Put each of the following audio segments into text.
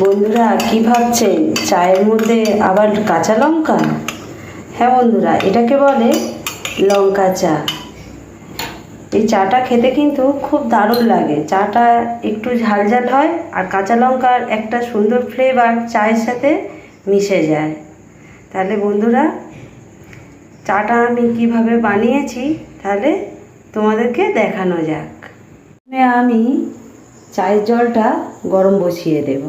বন্ধুরা, কি ভাবছেন? চায়ের মধ্যে আবার কাঁচা লঙ্কা? হ্যাঁ বন্ধুরা, এটাকে বলে লঙ্কা চা। এই চাটা খেতে কিন্তু খুব দারুণ লাগে। চাটা একটু ঝাল ঝাল হয় আর কাঁচা লঙ্কার একটা সুন্দর ফ্লেভার চায়ের সাথে মিশে যায়। তাহলে বন্ধুরা, চাটা আমি কীভাবে বানিয়েছি তাহলে তোমাদেরকে দেখানো যাক। আমি চায়ের জলটা গরম বসিয়ে দেব।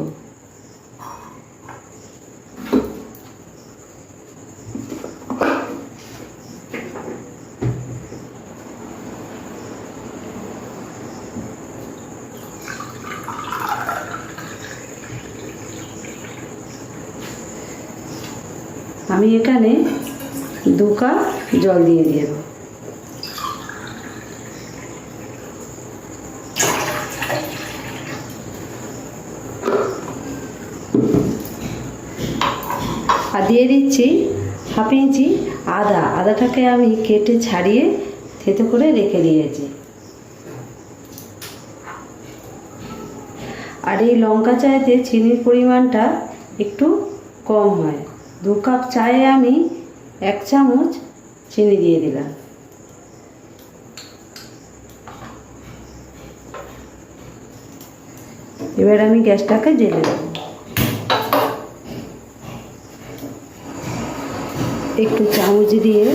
আমি এখানে দু কাপ জল দিয়ে দেব। আর দিয়ে দিচ্ছি হাফ ইঞ্চি আদা। আদাটাকে আমি কেটে ছাড়িয়ে থেতো করে রেখে দিয়েছি। আর এই লঙ্কা চায়েতে চিনির পরিমাণটা একটু কম হয়। দু কাপ চায়ে আমি এক চামচ চিনি দিয়ে দিলাম। এবার আমি গ্যাসটাকে জেলে দেবো একটু চামচ দিয়ে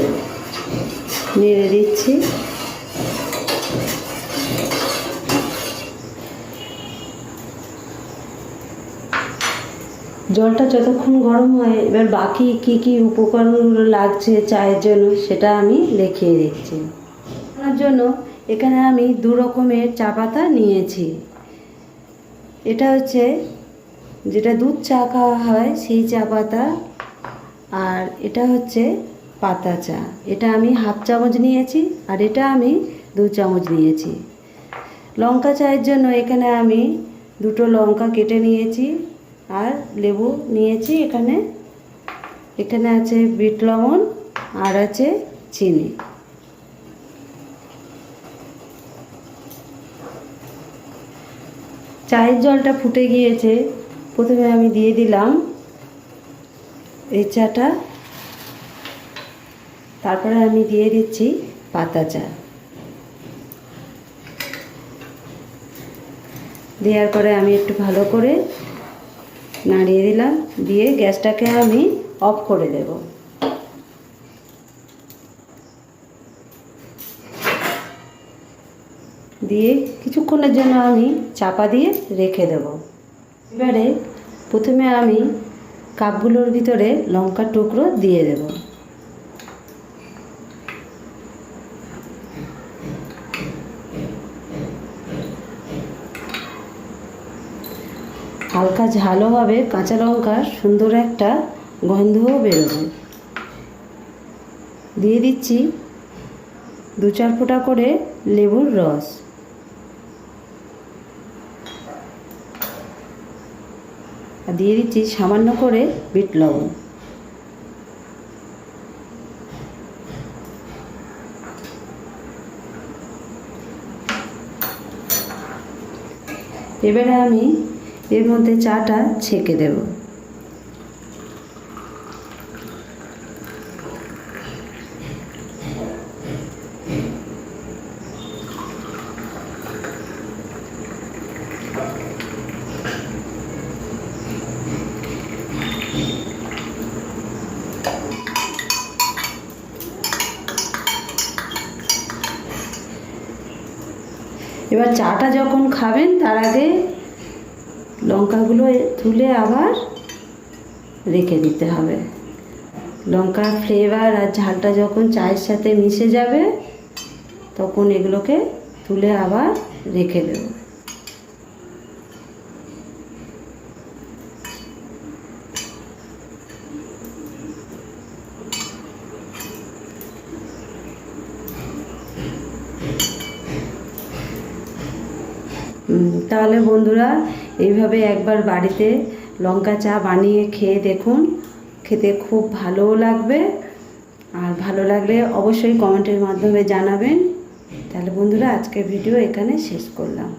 নেড়ে দিচ্ছি। জলটা যতক্ষণ গরম হয়, এবার বাকি কি কি উপকরণগুলো লাগছে, চায়ের জন্য, সেটা আমি দেখিয়ে দিচ্ছি। তার জন্য এখানে আমি দু রকমের চা পাতা নিয়েছি। এটা হচ্ছে, যেটা দুধ চা খাওয়া হয়, সেই চা পাতা, আর এটা হচ্ছে পাতা চা। এটা আমি হাফ চামচ নিয়েছি, আর এটা আমি দু চামচ নিয়েছি। লঙ্কা চায়ের জন্য এখানে আমি দুটো লঙ্কা কেটে নিয়েছি। আর লেবু নিয়েছি এখানে। এখানে আছে বিট লবণ আর আছে চিনি। চায়ের জলটা ফুটে গিয়েছে। প্রথমে আমি দিয়ে দিলাম এই চাটা। তারপরে আমি দিয়ে দিচ্ছি পাতা চা। দেওয়ার পরে আমি একটু ভালো করে নাড়িয়ে দিলাম, দিয়ে গ্যাসটাকে আমি অফ করে দেব। দিয়ে কিছুক্ষণের জন্য আমি চাপা দিয়ে রেখে দেব। এবারে প্রথমে আমি কাপগুলোর ভিতরে লঙ্কার টুকরো দিয়ে দেব। হালকা ঝালও হবে, কাঁচা লঙ্কার সুন্দর একটা গন্ধও বেরোবে। দিয়ে দিচ্ছি দু চার ফোঁটা করে লেবুর রস। আর দিয়ে দিচ্ছি সামান্য করে বিট লবণ। এবারে আমি এর মধ্যে চাটা ছেঁকে দেব। এবার চাটা যখন খাবেন তার আগে লঙ্কাগুলো তুলে আবার রেখে দিতে হবে। লঙ্কার ফ্লেভার আর ঝালটা যখন চায়ের সাথে মিশে যাবে, তখন এগুলোকে তুলে আবার রেখে দেব। তাহলে বন্ধুরা এইভাবে একবার বাড়িতে লঙ্কা চা বানিয়ে খেয়ে দেখুন। খেতে খুব ভালোও লাগবে। আর ভালো লাগলে অবশ্যই কমেন্টের মাধ্যমে জানাবেন। তাহলে বন্ধুরা, আজকের ভিডিও এখানে শেষ করলাম।